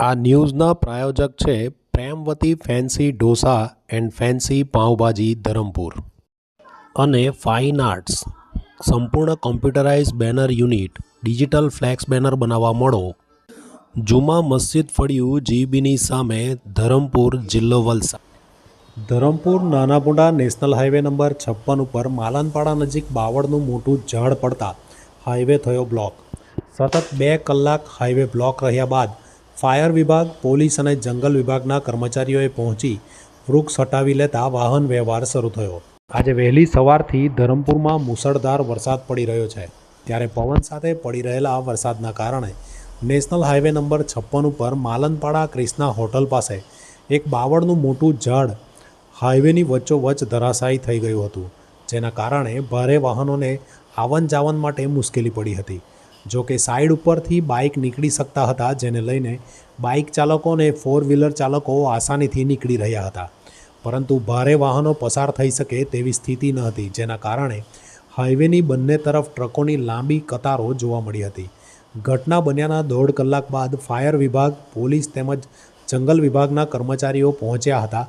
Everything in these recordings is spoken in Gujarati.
આ ન્યૂઝના પ્રાયોજક છે Premvati fancy dosa and fancy pav bhaji Dharampur. અને ફાઇન આર્ટ્સ. સંપૂર્ણ computerise banner unit, digital flex banner બનાવવા મળો. જુમા મસ્જિદ ફળિયું જીબીની સામે ધરમપુર જિલ્લો Valsad. Dharampur Nanapunda national highway number છપ્પન ઉપર માલનપાડા નજીક બાવળનું મોટું ઝાડ પડતા હાઈવે થયો બ્લોક. સતત બે કલાક હાઈવે બ્લોક રહ્યા બાદ ફાયર વિભાગ, પોલીસ અને જંગલ વિભાગના કર્મચારીઓએ પહોંચી વૃક્ષ હટાવી લેતા વાહન વ્યવહાર શરૂ થયો. આજે વહેલી સવારથી ધરમપુરમાં મુસળધાર વરસાદ પડી રહ્યો છે. ત્યારે પવન સાથે પડી રહેલા વરસાદના કારણે નેશનલ હાઈવે નંબર છપ્પન ઉપર માલનપાડા ક્રિષ્ના હોટલ પાસે એક બાવળનું મોટું ઝાડ હાઈવેની વચ્ચોવચ્ચ ધરાશાયી થઈ ગયું હતું, જેના કારણે ભારે વાહનોને આવન જાવન માટે મુશ્કેલી પડી હતી. જો કે સાઈડ ઉપરથી બાઇક નીકળી શકતા હતા, જેને લઈને બાઇક ચાલકો અને ફોર વ્હીલર ચાલકો આસાનીથી નીકળી રહ્યા હતા. પરંતુ ભારે વાહનો પસાર થઈ શકે તેવી સ્થિતિ ન હતી, જેના કારણે હાઈવેની બંને તરફ ટ્રકોની લાંબી કતારો જોવા મળી હતી. ઘટના બન્યાના દોઢ કલાક બાદ ફાયર વિભાગ, પોલીસ તેમજ જંગલ વિભાગના કર્મચારીઓ પહોંચ્યા હતા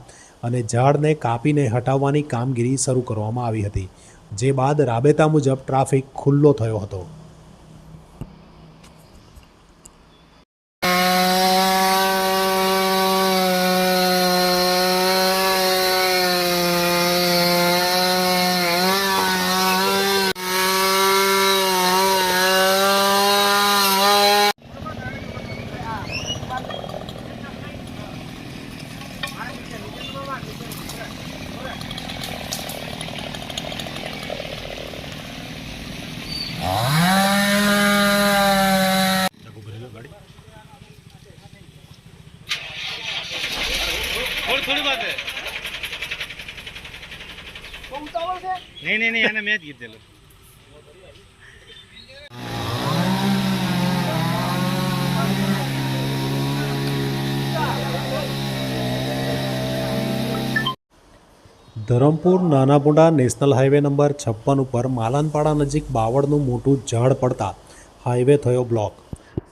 અને ઝાડને કાપીને હટાવવાની કામગીરી શરૂ કરવામાં આવી હતી, જે બાદ રાબેતા મુજબ ટ્રાફિક ખુલ્લો થયો હતો. થોડી થોડી વાત નહીં નહીં નહીં એને મેં જ કીધેલું. Dharampur Nanapunda national highway number છપ્પન ઉપર માલનપાડા નજીક બાવળનું મોટું ઝાડ પડતા હાઈવે થયો બ્લોક.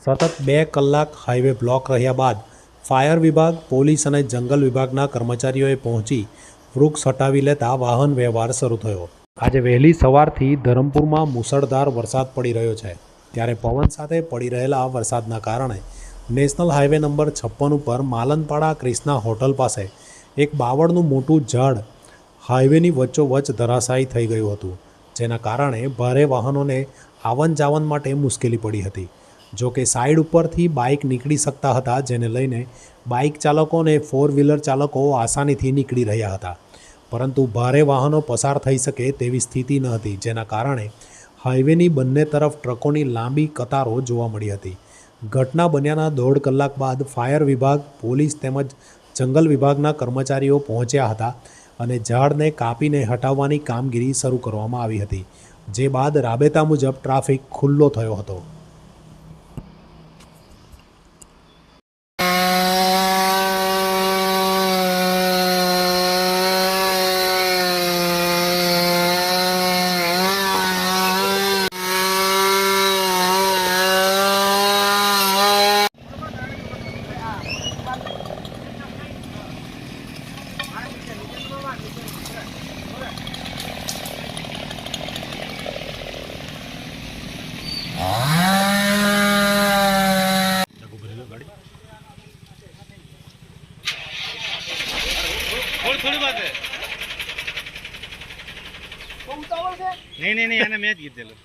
સતત બે કલાક હાઈવે બ્લોક રહ્યા બાદ ફાયર વિભાગ, પોલીસ અને જંગલ વિભાગના કર્મચારીઓએ પહોંચી વૃક્ષ હટાવી લેતા વાહન વ્યવહાર શરૂ થયો. આજે વહેલી સવારથી ધરમપુરમાં મુસળધાર વરસાદ પડી રહ્યો છે. ત્યારે પવન સાથે પડી રહેલા વરસાદના કારણે નેશનલ હાઈવે નંબર છપ્પન ઉપર માલનપાડા ક્રિષ્ના હોટલ પાસે એક બાવળનું મોટું ઝાડ હાઈવેની વચ્ચોવચ્ચ ધરાશાયી થઈ ગયું હતું, જેના કારણે ભારે વાહનોને આવન જાવન માટે મુશ્કેલી પડી હતી. જો કે સાઈડ ઉપરથી બાઇક નીકળી શકતા હતા, જેને લઈને બાઇક ચાલકો અને ફોર વ્હીલર ચાલકો આસાનીથી નીકળી રહ્યા હતા. પરંતુ ભારે વાહનો પસાર થઈ શકે તેવી સ્થિતિ ન હતી, જેના કારણે હાઈવેની બંને તરફ ટ્રકોની લાંબી કતારો જોવા મળી હતી. ઘટના બન્યાના દોઢ કલાક બાદ ફાયર વિભાગ, પોલીસ તેમજ જંગલ વિભાગના કર્મચારીઓ પહોંચ્યા હતા અને ઝાડને કાપીને હટાવવાની કામગીરી શરૂ કરવામાં આવી હતી, જે બાદ રાબેતા મુજબ ટ્રાફિક ખુલ્લો થયો હતો થોડી થોડી વાત છે. નહીં નહીં નહીં એને મેં જ કીધેલું.